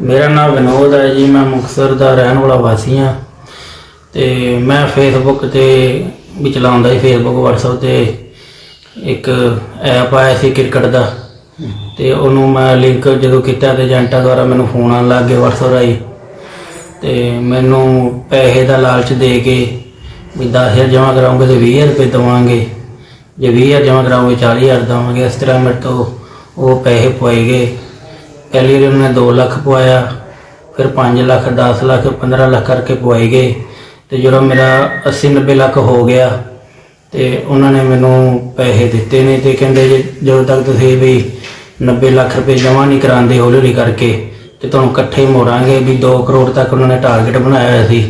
ਮੇਰਾ ਨਾਮ ਵਿਨੋਦ ਹੈ ਜੀ, ਮੈਂ ਮੁਕਤਸਰ ਦਾ ਰਹਿਣ ਵਾਲਾ ਵਾਸੀ ਹਾਂ ਤੇ ਮੈਂ ਫੇਸਬੁੱਕ ਤੇ ਵੀ ਚਲਾਉਂਦਾ ਸੀ ਫੇਸਬੁੱਕ WhatsApp ਤੇ ਇੱਕ ਐਪ ਆਇਆ ਸੀ ਕ੍ਰਿਕਟ ਦਾ ਤੇ ਉਹਨੂੰ ਮੈਂ ਲਿੰਕ ਜਦੋਂ ਕੀਤਾ ਤੇ ਏਜੰਟਾਂ ਦੁਆਰਾ ਮੈਨੂੰ ਫੋਨ ਆਉਣ ਲੱਗ ਗਏ WhatsApp ਰਾਹੀਂ ਤੇ ਮੈਨੂੰ ਪੈਸੇ ਦਾ ਲਾਲਚ ਦੇ ਕੇ ਵੀ 10000 ਜਮ੍ਹਾਂ ਕਰਾਉਂਗੇ ਤੇ 20000 ਰੁਪਏ ਦਵਾਂਗੇ। ਜੇ 20000 ਜਮ੍ਹਾਂ ਕਰਾਉਂਗੇ 40000 ਦਵਾਂਗੇ, ਇਸ ਤਰ੍ਹਾਂ ਮੇਰੇ ਤੋਂ ਉਹ ਪੈਸੇ ਪੁਆਏ ਗਏ। ਪਹਿਲੀ ਵਾਰ ਉਹਨੇ 2 ਲੱਖ ਪਵਾਇਆ, ਫਿਰ 5 ਲੱਖ 10 ਲੱਖ 15 ਲੱਖ ਕਰਕੇ ਪਵਾਏ ਗਏ। ਤੇ ਜਦੋਂ ਮੇਰਾ 80 90 ਲੱਖ ਹੋ ਗਿਆ, ਤੇ ਉਹਨਾਂ ਨੇ ਮੈਨੂੰ ਪੈਸੇ ਦਿੱਤੇ ਨੇ ਤੇ ਕਹਿੰਦੇ ਜੇ ਜਦੋਂ ਤੱਕ ਤੁਸੀਂ ਵੀ 90 ਲੱਖ ਰੁਪਏ ਜਮ੍ਹਾਂ ਨਹੀਂ ਕਰਾਉਂਦੇ ਹੌਲੀ ਹੌਲੀ ਕਰਕੇ, ਤੇ ਤੁਹਾਨੂੰ ਇਕੱਠੇ ਮੋੜਾਂਗੇ ਵੀ 2 ਕਰੋੜ ਤੱਕ ਉਹਨਾਂ ਨੇ ਟਾਰਗੇਟ ਬਣਾਇਆ ਹੋਇਆ ਸੀ।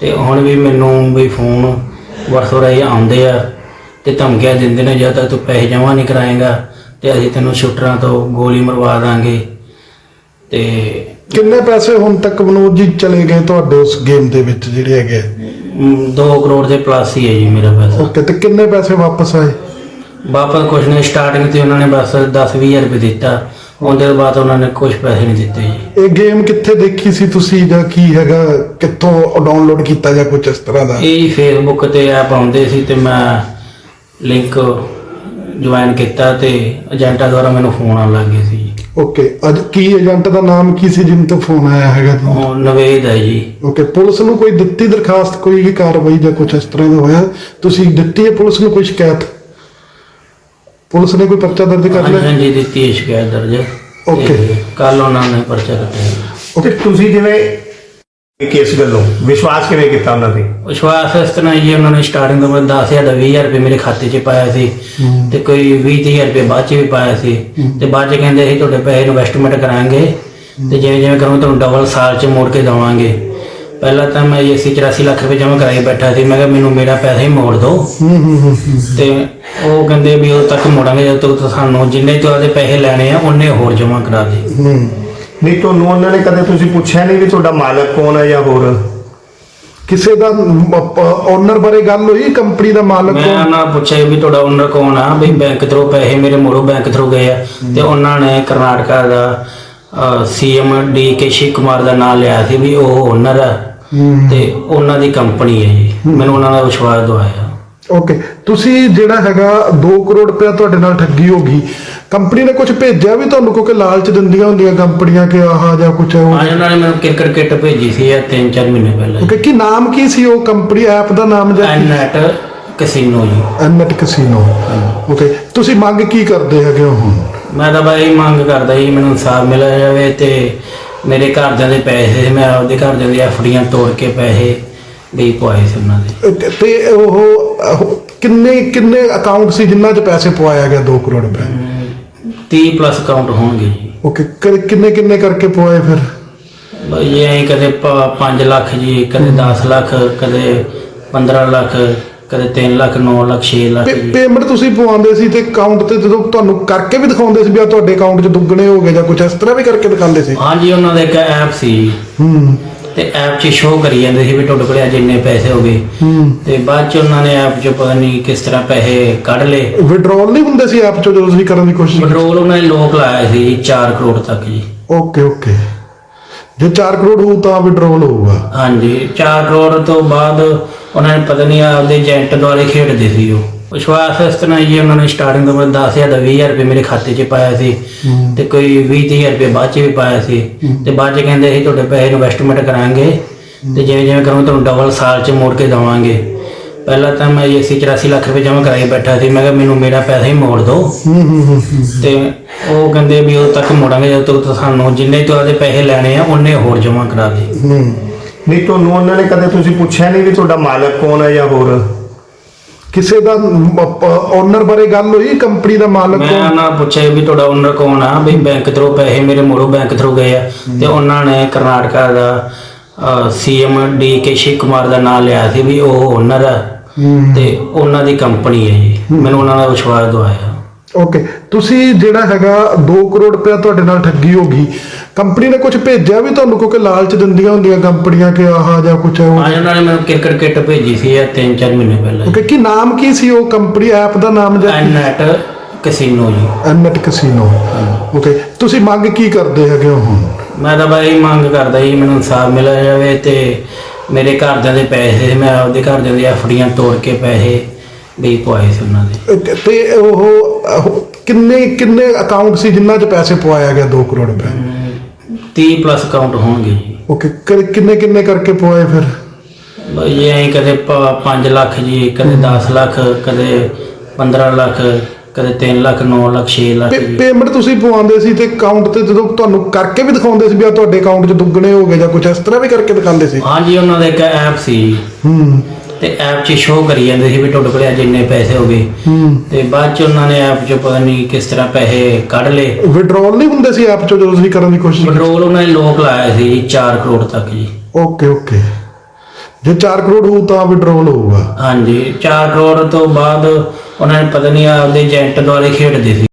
ਤੇ ਹੁਣ ਵੀ ਮੈਨੂੰ ਵੀ ਫੋਨ ਵਰਸੋ ਰਾਹੀਂ ਆਉਂਦੇ ਆ ਤੇ ਧਮਕੀਆਂ ਦਿੰਦੇ ਨੇ, ਜਦ ਤੱਕ ਤੂੰ ਪੈਸੇ ਜਮ੍ਹਾਂ ਨਹੀਂ ਕਰਾਏਗਾ ਤੇ ਅਸੀਂ ਤੈਨੂੰ ਸ਼ੂਟਰਾਂ ਤੋਂ ਗੋਲੀ ਮਰਵਾ ਦਾਂਗੇ। ਤੇ ਕਿੰਨੇ ਪੈਸੇ ਹੁਣ ਤੱਕ ਵਿਨੋਦ ਜੀ ਚਲੇ ਗਏ ਤੁਹਾਡੇ ਉਸ ਗੇਮ ਦੇ ਵਿੱਚ ਜਿਹੜੇ ਹੈਗੇ? 2 ਕਰੋੜ ਦੇ ਪਲੱਸ ਹੀ ਹੈ ਜੀ ਮੇਰਾ ਪੈਸਾ। ਓਕੇ ਤੇ ਕਿੰਨੇ ਪੈਸੇ ਵਾਪਸ ਆਏ? ਵਾਪਸ ਕੁਛ ਨਹੀਂ ਸਟਾਰਟਿੰਗ ਤੇ ਉਹਨਾਂ ਨੇ ਬਸ 10-20000 ਰੁਪਏ ਦਿੱਤਾ। ਉਹਦੇ ਬਾਅਦ ਉਹਨਾਂ ਨੇ ਕੁਝ ਪੈਸੇ ਨਹੀਂ ਦਿੱਤੇ ਜੀ। ਇਹ ਗੇਮ ਕਿੱਥੇ ਦੇਖੀ ਸੀ ਤੁਸੀਂ ਜਾਂ ਕੀ ਹੈਗਾ? ਕਿੱਥੋਂ ਡਾਊਨਲੋਡ ਕੀਤਾ ਜਾਂ ਕੁਝ ਇਸ ਤਰ੍ਹਾਂ ਦਾ? ਇਹ ਫੇਸਬੁੱਕ ਤੇ ਐਪ ਆਉਂਦੇ ਸੀ ਤੇ ਮੈਂ ਲਿੰਕ ਜੁਆਇਨ ਕੀਤਾ ਤੇ ਏਜੰਟਾਂ ਦੁਆਰਾ ਮੈਨੂੰ ਫੋਨ ਆਉਣ ਲੱਗ ਗਏ ਸੀ ਜੀ। ਓਕੇ ਅੱਜ ਕੀ ਏਜੰਟ ਦਾ ਨਾਮ ਕੀ ਸੀ ਜਿਨ ਤੋਂ ਫੋਨ ਆਇਆ ਹੈਗਾ ਤੁਹਾਨੂੰ? ਉਹ ਨਵੇਦ ਹੈ ਜੀ। ਓਕੇ ਪੁਲਿਸ ਨੂੰ ਕੋਈ ਦਿੱਤੀ ਦਰਖਾਸਤ ਕੋਈ ਵੀ ਕਾਰਵਾਈ ਜਾਂ ਕੁਝ ਇਸ ਤਰ੍ਹਾਂ ਦਾ ਹੋਇਆ? ਤੁਸੀਂ ਦਿੱਤੀ ਹੈ ਪੁਲਿਸ ਨੂੰ ਕੋਈ ਸ਼ਿਕਾਇਤ? ਪੁਲਿਸ ਨੇ ਕੋਈ ਪਰਚਾ ਦਰਜ ਕਰ ਹਾਂਜੀ ਲਿਆ? ਹਾਂਜੀ ਦਿੱਤੀ ਹੈ ਸ਼ਿਕਾਇਤ ਦਰਜ। Okay. ਕੱਲ ਉਹਨਾਂ ਨੇ ਪਰਚਾ ਕੱਟਿਆ। ਤੇ ਤੁਸੀਂ ਜਿਵੇਂ ਕੇਸ ਗੱਲੋਂ ਵਿਸ਼ਵਾਸ ਕਿਵੇਂ ਕੀਤਾ ਉਹਨਾਂ ਤੇ? ਵਿਸ਼ਵਾਸ ਇਸ ਤਰ੍ਹਾਂ ਜੀ ਉਹਨਾਂ ਨੇ ਸਟਾਰਟਿੰਗ ਤੋਂ ਮੈਨੂੰ 10000 ਦਾ 20000 ਰੁਪਏ ਮੇਰੇ ਖਾਤੇ 'ਚ ਪਾਇਆ ਸੀ ਤੇ ਕੋਈ 20000 ਰੁਪਏ ਬਾਅਦ 'ਚ ਵੀ ਪਾਇਆ ਸੀ। ਤੇ ਬਾਅਦ 'ਚ ਕਹਿੰਦੇ ਸੀ ਤੁਹਾਡੇ ਪੈਸੇ ਇਨਵੈਸਟਮੈਂਟ ਕਰਾਂਗੇ ਤੇ ਜਿਵੇਂ ਜਿਵੇਂ ਕਰੂੰ ਤੁਹਾਨੂੰ ਡਬਲ ਸਾਲ 'ਚ ਮੋੜ ਕੇ ਦੇਵਾਂਗੇ। ਪਹਿਲਾਂ ਤਾਂ ਮੈਂ ਇਹ 84 ਲੱਖ ਰੁਪਏ ਜਮ੍ਹਾਂ ਕਰਾਈ ਬੈਠਾ ਸੀ। ਮੈਂ ਕਿਹਾ ਮੈਨੂੰ ਮੇਰਾ ਪੈਸਾ ਹੀ ਮੋੜ ਦਿਓ। ਹੂੰ ਹੂੰ ਹੂੰ ਹੂੰ। ਤੇ ਉਹ ਕਹਿੰਦੇ ਵੀ ਉਦੋਂ ਤੱਕ ਮੋੜਾਂਗੇ ਜਦੋਂ ਤੱਕ ਸਾਨੂੰ ਜਿੰਨੇ ਤੋਂ ਉਹਦੇ ਪੈਸੇ ਲੈਣੇ ਆ ਉਹਨੇ ਹੋਰ ਜਮ੍ਹਾਂ ਕਰਾ ਦੇ ਹੂੰ। ਨਹੀਂ ਤੁਹਾਨੂੰ ਉਹਨਾਂ ਨੇ ਕਦੇ ਤੁਸੀਂ ਪੁੱਛਿਆ ਨਹੀਂ ਵੀ ਤੁਹਾਡਾ ਮਾਲਕ ਕੌਣ ਹੈ ਜਾਂ ਹੋਰ? ਕਿਸੇ ਦਾ ਓਨਰ ਬਾਰੇ ਗੱਲ ਹੋਈ ਕੰਪਨੀ ਦਾ ਮਾਲਕ ਮੈਂ ਕੌਣ? ਨੂੰ ਪੁੱਛਿਆ ਵੀ ਤੁਹਾਡਾ ਓਨਰ ਕੌਣ ਆ? ਵੀ ਬੈਂਕ ਥਰੂ ਪੈਸੇ ਮੇਰੇ ਮੋੜੋ ਬੈਂਕ ਥਰੂ ਗਏ ਆ। ਤੇ ਉਹਨਾਂ ਨੇ ਕਰਨਾਟਕਾ ਦਾ CM D K Shiv Kumar ਦਾ ਨਾਮ ਲਿਆ ਸੀ ਵੀ ਉਹ ਓਨਰ ਆ। ਹੂੰ। ਤੇ ਉਹਨਾਂ ਦੀ ਕੰਪਨੀ ਹੈ ਜੀ ਮੈਨੂੰ ਉਹਨਾਂ ਦਾ ਵਿਸ਼ਵਾਸ ਦਵਾਇਆ। ਓਕੇ ਤੁਸੀਂ ਜਿਹੜਾ ਹੈਗਾ 2 ਕਰੋੜ ਰੁਪਇਆ ਤੁਹਾਡੇ ਨਾਲ ਠੱਗੀ ਹੋ ਗਈ। ਕੰਪਨੀ ਨੇ ਕੁਝ ਭੇਜਿਆ ਵੀ ਤੁਹਾਨੂੰ? ਕਿਉਂਕਿ ਲਾਲਚ ਦਿੰਦੀਆਂ ਹੁੰਦੀਆਂ ਕੰਪਨੀਆਂ ਕਿ ਆਹ ਜਾਂ ਕੁਝ ਉਹ? ਅੱਜ ਉਹਨਾਂ ਨੇ ਮੈਨੂੰ ਕ੍ਰਿਕਟ ਕਿੱਟ ਭੇਜੀ ਸੀ ਇਹ 3-4 ਮਹੀਨੇ ਪਹਿਲਾਂ ਓਕੇ ਕੀ ਨਾਮ ਕੀ ਸੀ ਉਹ ਕੰਪਨੀ? ਐਪ ਦਾ ਨਾਮ ਜਾਂ ਐਨਐਟ ਕਸੀਨੋ ਜੀ। ਐਨਟ ਕਸੀਨੋ ਓਕੇ ਤੁਸੀਂ ਮੰਗ ਕੀ ਕਰਦੇ ਹੈਗੇ ਹੋ ਹੁਣ? ਮੈਂ ਤਾਂ ਬਾਈ ਮੰਗ ਕਰਦਾ ਜੀ ਮੈਨੂੰ ਇਨਸਾਫ ਮਿਲਿਆ ਜਾਵੇ ਤੇ ਮੇਰੇ ਘਰਦਿਆਂ ਦੇ ਪੈਸੇ ਮੈਂ ਆਪਦੇ ਘਰਦਿਆਂ ਦੀਆਂ ਐਫਡੀਆਂ ਤੋੜ ਕੇ ਪੈਸੇ ਵੀ ਪਵਾਏ ਸੀ ਉਹਨਾਂ ਦੇ। ਤੇ- ਤੇ ਉਹ ਕਿੰਨੇ ਕਿੰਨੇ ਅਕਾਊਂਟ ਸੀ ਜਿਨ੍ਹਾਂ 'ਚ ਪੈਸੇ ਪਵਾਇਆ ਗਿਆ 2 ਕਰੋੜ ਰੁਪਏ? 30 ਪਲੱਸ ਅਕਾਊਂਟ ਹੋਣਗੇ ਜੀ। ਓਕੇ ਕਿੰਨੇ ਕਿੰਨੇ ਕਰਕੇ ਪਵਾਏ ਫਿਰ? ਬਈ ਇਹ ਐਂ ਕਦੇ 5 ਲੱਖ ਜੀ ਕਦੇ 10 ਲੱਖ ਕਦੇ 15 ਲੱਖ ਕਦੇ 3 ਲੱਖ 9 ਲੱਖ 6 ਲੱਖ ਜੀ। ਪੇਮੈਂਟ ਤੁਸੀਂ ਪਵਾਉਂਦੇ ਸੀ ਤੇ ਅਕਾਊਂਟ ਤੇ ਜਦੋਂ ਤੁਹਾਨੂੰ ਕਰਕੇ ਵੀ ਦਿਖਾਉਂਦੇ ਸੀ ਵੀ ਆ ਤੁਹਾਡੇ ਅਕਾਊਂਟ 'ਚ ਦੁੱਗਣੇ ਹੋ ਗਏ ਜਾਂ ਕੁਝ ਇਸ ਤਰ੍ਹਾਂ ਵੀ ਕਰਕੇ ਦਿਖਾਉਂਦੇ ਸੀ? ਹਾਂਜੀ ਉਹਨਾਂ ਦਾ ਇੱਕ ਐਪ ਸੀ। ਹੂੰ ਤੇ ਐਪ 'ਚ ਸ਼ੋਅ ਕਰੀ ਜਾਂਦੇ ਸੀ ਵੀ ਤੁਹਾਡੇ ਕੋਲ ਅੱਜ ਇੰਨੇ ਪੈਸੇ ਹੋ ਗਏ। ਹੂੰ। ਤੇ ਬਾਅਦ 'ਚ ਉਹਨਾਂ ਨੇ ਐਪ 'ਚ ਪਤਾ ਨਹੀਂ ਕਿਸ ਤਰ੍ਹਾਂ ਪੈਸੇ ਕੱਢ ਲਏ। ਵਿਡਰਾਲ ਨਹੀਂ ਹੁੰਦੇ ਸੀ ਐਪ 'ਚੋਂ ਜਦੋਂ ਤੁਸੀਂ ਕਰਨ ਦੀ ਕੋਸ਼ਿਸ਼ ਕੀਤੀ? ਪੈਟਰੋਲ ਉਹਨਾਂ ਨੇ ਲੋਕ ਲਾਇਆ ਸੀ 4 ਕਰੋੜ ਤੱਕ ਜੀ। ਓਕੇ ਓਕੇ ਜੇ 4 ਕਰੋੜ ਹੋਊ ਤਾਂ ਵਿਡਰਾਲ ਹੋਊਗਾ। ਹਾਂਜੀ 4 ਕਰੋੜ ਤੋਂ ਬਾਅਦ ਉਹਨਾਂ ਨੇ ਪਤਾ ਨਹੀਂ ਆਪਦੇ ਏਜੰਟ ਦੁਆਰੇ ਖੇਡਦੇ ਸੀ ਉਹ। ਵਿਸ਼ਵਾਸ ਇਸ ਤਰ੍ਹਾਂ ਜੀ ਉਹਨਾਂ ਨੇ ਸਟਾਰਟਿੰਗ ਤੋਂ ਮੈਂ 10000 ਦਾ 20000 ਰੁਪਏ ਮੇਰੇ ਖਾਤੇ 'ਚ ਪਾਇਆ ਸੀ ਤੇ ਕੋਈ 20000 ਰੁਪਏ ਬਾਅਦ 'ਚ ਵੀ ਪਾਇਆ ਸੀ ਤੇ ਬਾਅਦ 'ਚ ਕਹਿੰਦੇ ਸੀ ਤੁਹਾਡੇ ਪੈਸੇ ਇਨਵੈਸਟਮੈਂਟ ਕਰਾਂਗੇ ਤੇ ਜਿਵੇਂ ਜਿਵੇਂ ਕਰੂੰ ਤੁਹਾਨੂੰ ਡਬਲ ਸਾਲ 'ਚ ਮੋੜ ਕੇ ਦੇਵਾਂਗੇ। ਪਹਿਲਾਂ ਤਾਂ ਮੈਂ ਇਹ 84 ਲੱਖ ਰੁਪਏ ਜਮ੍ਹਾਂ ਕਰਾਈ ਬੈਠਾ ਸੀ ਮੈਂ ਕਿਹਾ ਮੈਨੂੰ ਮੇਰਾ ਪੈਸਾ ਹੀ ਮੋੜ ਦਿਓ। ਹੂੰ ਹੂੰ ਹੂੰ ਹੂੰ। ਤੇ ਉਹ ਕਹਿੰਦੇ ਵੀ ਉਦੋਂ ਤੱਕ ਮੋੜਾਂਗੇ ਜਦੋਂ ਤੱਕ ਸਾਨੂੰ ਜਿੰਨੇ ਤੋਂ ਉਹਦੇ ਪੈਸੇ ਲੈਣੇ ਆ ਉਹਨੇ ਹੋਰ ਜਮ੍ਹਾਂ ਕਰਾ ਦੇ ਹੂੰ। ਨਹੀਂ ਤੁਹਾਨੂੰ ਉਹਨਾਂ ਨੇ ਕਦੇ ਤੁਸੀਂ ਪੁੱਛਿਆ ਨਹੀਂ ਵੀ ਤੁਹਾਡਾ ਮਾਲਕ ਕੌਣ ਹੈ ਜਾਂ ਹੋਰ? ਕਿਸੇ ਦਾ ਓਨਰ ਬਾਰੇ ਗੱਲ ਹੋਈ? ਕੰਪਨੀ ਦਾ ਮਾਲਕ ਮੈਂ ਕੌਣ? ਉਹਨਾਂ ਪੁੱਛਿਆ ਵੀ ਤੁਹਾਡਾ ਓਨਰ ਕੌਣ ਆ? ਵੀ ਬੈਂਕ ਥਰੂ ਪੈਸੇ ਮੇਰੇ ਮੋੜੋ ਬੈਂਕ ਥਰੂ ਗਏ ਆ। ਤੇ ਉਹਨਾਂ ਨੇ ਕਰਨਾਟਕਾ ਦਾ CM D K Shiv Kumar ਦਾ ਨਾਮ ਲਿਆ ਸੀ ਵੀ ਉਹ ਓਨਰ ਆ। ਤੇ ਉਹਨਾਂ ਦੀ ਕੰਪਨੀ ਹੈ। ਜੀ ਮੈਨੂੰ ਉਹਨਾਂ ਦਾ ਵਿਸ਼ਵਾਸ ਦਵਾਇਆ। ਓਕੇ ਤੁਸੀਂ ਜਿਹੜਾ ਹੈਗਾ 2 ਕਰੋੜ ਰੁਪਇਆ ਤੁਹਾਡੇ ਨਾਲ ਠੱਗੀ ਹੋ ਗਈ। ਕੰਪਨੀ ਨੇ ਕੁਝ ਭੇਜਿਆ ਵੀ ਤੁਹਾਨੂੰ? ਕਿਉਂਕਿ ਲਾਲਚ ਦਿੰਦੀਆਂ ਹੁੰਦੀਆਂ ਕੰਪਨੀਆਂ ਕਿ ਆਹ ਜਾਂ ਕੁਝ ਉਹ। ਅੱਜ ਉਹਨਾਂ ਨੇ ਮੈਨੂੰ ਕ੍ਰਿਕਟ ਕਿੱਟ ਭੇਜੀ ਸੀ ਇਹ 3-4 ਮਹੀਨੇ ਪਹਿਲਾਂ ਓਕੇ ਕੀ ਨਾਮ ਕੀ ਸੀ ਉਹ ਕੰਪਨੀ? ਐਪ ਦਾ ਨਾਮ ਜਾਂ ਐਨਐਟ ਕਸੀਨੋ ਜੀ। ਐਨਟ ਕਸੀਨੋ। ਓਕੇ ਤੁਸੀਂ ਮੰਗ ਕੀ ਕਰਦੇ ਹੈਗੇ ਹੋ ਹੁਣ? ਮੈਂ ਤਾਂ ਬਾਈ ਮੰਗ ਕਰਦਾ ਜੀ ਮੈਨੂੰ ਇਨਸਾਫ ਮਿਲ ਜਾਵੇ ਤੇ ਮੇਰੇ ਘਰਦਿਆਂ ਦੇ ਪੈਸੇ ਮੈਂ ਆਪਦੇ ਘਰਦਿਆਂ ਦੀਆਂ ਐਫਡੀਆਂ ਤੋੜ ਕੇ ਪੈਸੇ ਵੀ ਪਵਾਏ ਸੀ ਉਹਨਾਂ ਦੇ। ਤੇ ਉਹ ਉਹ ਕਿੰਨੇ ਕਿੰਨੇ ਅਕਾਊਂਟ ਸੀ ਜਿਨ੍ਹਾਂ 'ਚ ਪੈਸੇ ਪਵਾਇਆ ਗਿਆ 2 ਕਰੋੜ ਰੁਪਏ? 30 ਪਲੱਸ ਅਕਾਊਂਟ ਹੋਣਗੇ ਜੀ। ਓਕੇ ਕਿੰਨੇ ਕਿੰਨੇ ਕਰਕੇ ਪਵਾਏ ਫਿਰ? ਬਈ ਇਹ ਐਂ ਕਦੇ 5 ਲੱਖ ਜੀ ਕਦੇ 10 ਲੱਖ ਕਦੇ 15 ਲੱਖ ਕਦੇ 3 ਲੱਖ 9 ਲੱਖ 6 ਲੱਖ ਜੀ। ਪੇਮੈਂਟ ਤੁਸੀਂ ਪਵਾਉਂਦੇ ਸੀ ਤੇ ਅਕਾਊਂਟ ਤੇ ਜਦੋਂ ਤੁਹਾਨੂੰ ਕਰਕੇ ਵੀ ਦਿਖਾਉਂਦੇ ਸੀ ਵੀ ਆ ਤੁਹਾਡੇ ਅਕਾਊਂਟ 'ਚ ਦੁੱਗਣੇ ਹੋ ਗਏ ਜਾਂ ਕੁਝ ਇਸ ਤਰ੍ਹਾਂ ਵੀ ਕਰਕੇ ਦਿਖਾਉਂਦੇ ਸੀ? ਹਾਂਜੀ ਉਹਨਾਂ ਦਾ ਇੱਕ ਐਪ ਸੀ। ਹੂੰ। ਤੇ ਐਪ 'ਚ ਸ਼ੋਅ ਕਰੀ ਜਾਂਦੇ ਸੀ ਵੀ ਤੁਹਾਡੇ ਕੋਲ ਅੱਜ ਇੰਨੇ ਪੈਸੇ ਹੋ ਗਏ। ਹੂੰ। ਤੇ ਬਾਅਦ 'ਚ ਉਹਨਾਂ ਨੇ ਐਪ 'ਚ ਪਤਾ ਨਹੀਂ ਕਿਸ ਤਰ੍ਹਾਂ ਪੈਸੇ ਕੱਢ ਲਏ। ਵਿਡਰਾਲ ਨਹੀਂ ਹੁੰਦੇ ਸੀ ਐਪ 'ਚੋਂ ਜਦੋਂ ਤੁਸੀਂ ਕਰਨ ਦੀ ਕੋਸ਼ਿਸ਼ ਕੀਤੀ? ਪੈਟਰੋਲ ਉਹਨਾਂ ਨੇ ਲੋਕ ਲਾਇਆ ਸੀ ਜੀ 4 ਕਰੋੜ ਤੱਕ ਜੀ। ਓਕੇ ਓਕੇ ਜੇ 4 ਕਰੋੜ ਹੋਊ ਤਾਂ ਵਿਡਰਾਲ ਹੋਊਗਾ। ਹਾਂਜੀ 4 ਕਰੋੜ ਤੋਂ ਬਾਅਦ ਉਹਨਾਂ ਨੇ ਪਤਾ ਨਹੀਂ ਆਪਦੇ ਏਜੰਟ ਦੁਆਰੇ ਖੇਡਦੇ ਸੀ।